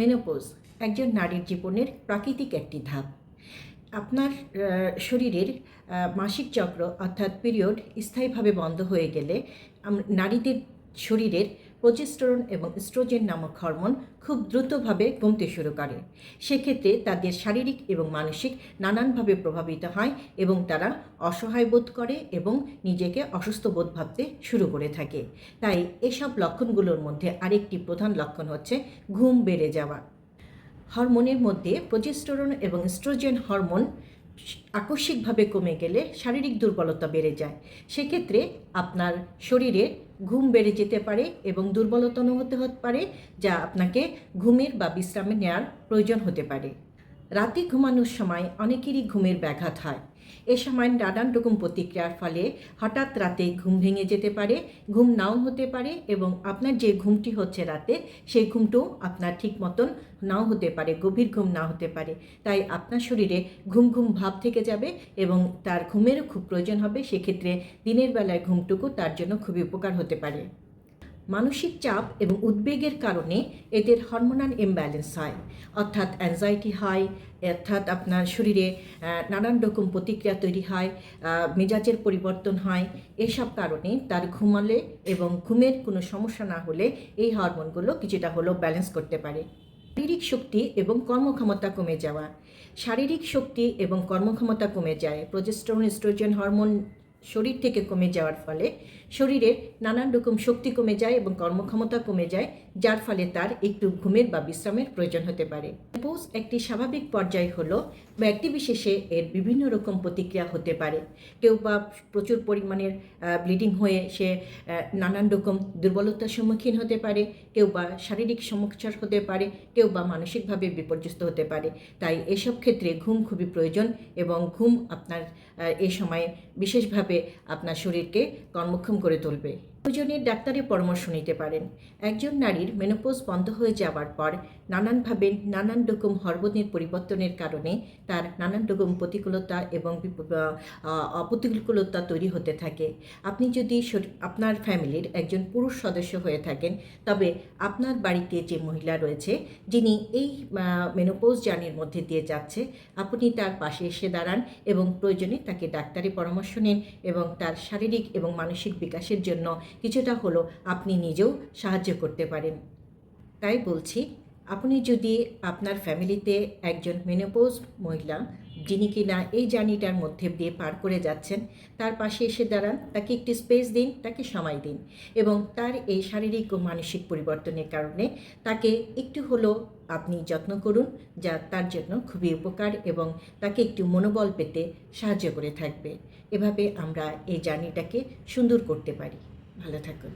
Menopause একজন নারীর জীবনের প্রাকৃতিক একটি ধাপ। আপনার শরীরের মাসিক চক্র অর্থাৎ পিরিয়ড স্থায়ীভাবে বন্ধ হয়ে গেলে নারীদের শরীরের প্রজেস্টেরন এবং স্ট্রোজেন নামক হরমোন খুব দ্রুতভাবে কমতে শুরু করে। সেক্ষেত্রে তাদের শারীরিক এবং মানসিক নানানভাবে প্রভাবিত হয় এবং তারা অসহায় বোধ করে এবং নিজেকে অসুস্থ বোধ ভাবতে শুরু করে থাকে। তাই এসব লক্ষণগুলোর মধ্যে আরেকটি প্রধান লক্ষণ হচ্ছে ঘুম বেড়ে যাওয়া। হরমোনের মধ্যে প্রজেস্টেরন এবং স্ট্রোজেন হরমোন আকস্মিকভাবে কমে গেলে শারীরিক দুর্বলতা বেড়ে যায়। সেক্ষেত্রে আপনার শরীরে ঘুম বেড়ে যেতে পারে এবং দুর্বলতা অনুভূত হতে পারে, যা আপনাকে ঘুমের বা বিশ্রামে নেওয়ার প্রয়োজন হতে পারে। রাতে ঘুমানোর সময় অনেকেরই ঘুমের ব্যাঘাত হয়। এ সময় নানান রকম প্রতিক্রিয়ার ফলে হঠাৎ রাতে ঘুম ভেঙে যেতে পারে, ঘুম নাও হতে পারে এবং আপনার যে ঘুমটি হচ্ছে রাতে, সেই ঘুমটাও আপনার ঠিক মতন নাও হতে পারে, গভীর ঘুম না হতে পারে। তাই আপনার শরীরে ঘুম ঘুম ভাব থেকে যাবে এবং তার ঘুমেরও খুব প্রয়োজন হবে। সেক্ষেত্রে দিনের বেলায় ঘুমটুকু তার জন্য খুবই উপকার হতে পারে। মানসিক চাপ এবং উদ্বেগের কারণে এদের হরমোনাল ইমব্যালেন্স হয়। অর্থাৎ অ্যাংজাইটি হয়, অর্থাৎ আপনার শরীরে নানান রকম প্রতিক্রিয়া তৈরি হয় মেজাজের পরিবর্তন হয়। এসব কারণে তার ঘুমালে এবং ঘুমের কোনো সমস্যা না হলে এই হরমোনগুলো কিছুটা হলেও ব্যালেন্স করতে পারে। শারীরিক শক্তি এবং কর্মক্ষমতা কমে যাওয়া। শারীরিক শক্তি এবং কর্মক্ষমতা কমে যায়। প্রজেস্টেরন, এস্ট্রোজেন হরমোন শরীর থেকে কমে যাওয়ার ফলে শরীরের নানান রকম শক্তি কমে যায় এবং কর্মক্ষমতা কমে যায়, যার ফলে তার একটু ঘুমের বা বিশ্রামের প্রয়োজন হতে পারে। পোজ একটি স্বাভাবিক পর্যায় হলো ব্যক্তি বিশেষে এর বিভিন্ন রকম প্রতিক্রিয়া হতে পারে। কেউ বা প্রচুর পরিমাণের ব্লিডিং হয়ে সে নানান রকম দুর্বলতার সম্মুখীন হতে পারে, কেউ বা শারীরিক সমস্যার হতে পারে, কেউ বা মানসিকভাবে বিপর্যস্ত হতে পারে। তাই এসব ক্ষেত্রে ঘুম খুবই প্রয়োজন এবং ঘুম আপনার এ সময়ে বিশেষভাবে আপনার শরীরকে কর্মক্ষম করে তুলবে। প্রয়োজনে ডাক্তারের পরামর্শ নিতে পারেন। একজন নারীর মেনোপোজ বন্ধ হয়ে যাওয়ার পর নানানভাবে নানান রকম হরমোনের পরিবর্তনের কারণে তার নানান রকম প্রতিকূলতা এবং অপ্রতিকূলতা তৈরি হতে থাকে। আপনি যদি আপনার ফ্যামিলির একজন পুরুষ সদস্য হয়ে থাকেন, তবে আপনার বাড়িতে যে মহিলা রয়েছে, যিনি এই মেনোপোজ জার্নির মধ্যে দিয়ে যাচ্ছে, আপনি তার পাশে এসে দাঁড়ান এবং প্রয়োজনে তাকে ডাক্তারি পরামর্শ নিন এবং তার শারীরিক এবং মানসিক বিকাশের জন্য কিছুটা হলেও আপনি নিজেও সাহায্য করতে পারেন। তাই বলছি, আপনি যদি আপনার ফ্যামিলিতে একজন মেনোপোজ মহিলা, যিনি কিনা এই জার্নিটার মধ্যে দিয়ে পার করে যাচ্ছেন, তার পাশে এসে দাঁড়ান, তাকে একটি স্পেস দিন, তাকে সময় দিন এবং তার এই শারীরিক ও মানসিক পরিবর্তনের কারণে তাকে একটু হলেও আপনি যত্ন করুন, যা তার জন্য খুবই উপকার এবং তাকে একটু মনোবল পেতে সাহায্য করে থাকবে। এভাবে আমরা এই জার্নিটাকে সুন্দর করতে পারি। ভালো থাকুন।